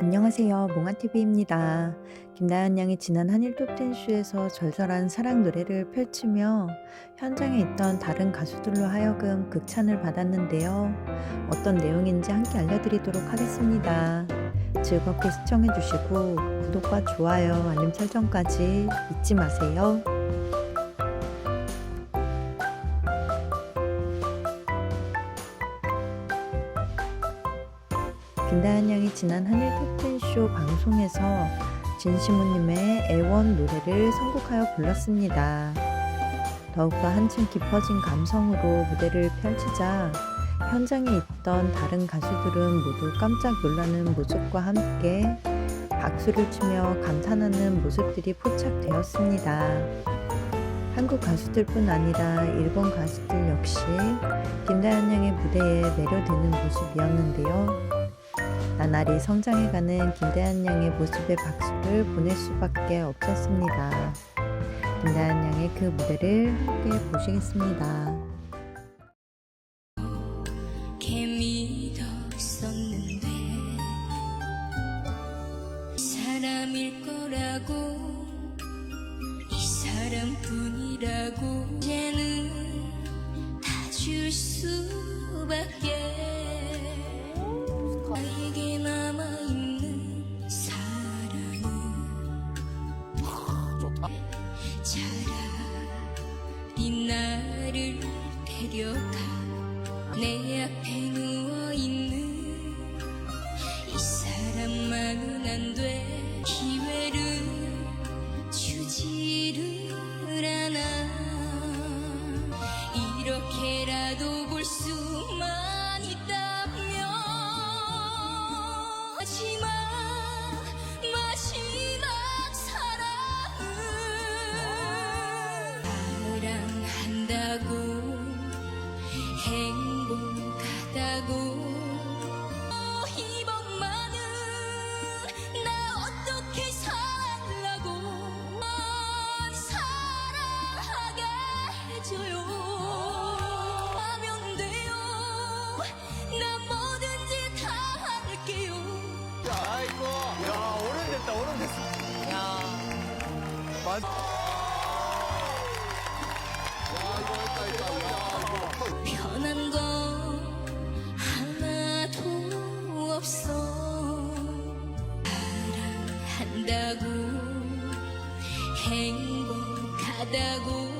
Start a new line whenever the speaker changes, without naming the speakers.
안녕하세요. 몽아TV입니다. 김나연 양이 지난 한일 톱텐쇼에서 절절한 사랑 노래를 펼치며 현장에 있던 다른 가수들로 하여금 극찬을 받았는데요. 어떤 내용인지 함께 알려드리도록 하겠습니다. 즐겁게 시청해주시고 구독과 좋아요, 알림 설정까지 잊지 마세요. 김다한 양이 지난 한일 톱텐쇼 방송에서 진시모님의 애원 노래를 선곡하여 불렀습니다. 더욱더 한층 깊어진 감성으로 무대를 펼치자 현장에 있던 다른 가수들은 모두 깜짝 놀라는 모습과 함께 박수를 치며 감탄하는 모습들이 포착되었습니다. 한국 가수들뿐 아니라 일본 가수들 역시 김다현 양의 무대에 내려드는 모습이었는데요. 나날이 성장해가는 김다현 양의 모습에 박수를 보낼 수밖에 없었습니다. 김다현 양의 그 무대를 함께 보시겠습니다.
개믿었었는데 사람일 거라고 이 사람뿐이라고 이제는 다 줄 수밖에 丢，你
也陪我。 야, 됐다, 됐어. 야. 맞. 야, 이거 했다, 했다. 야, 이거.
변한 거 없어 사랑한다고 행복하다고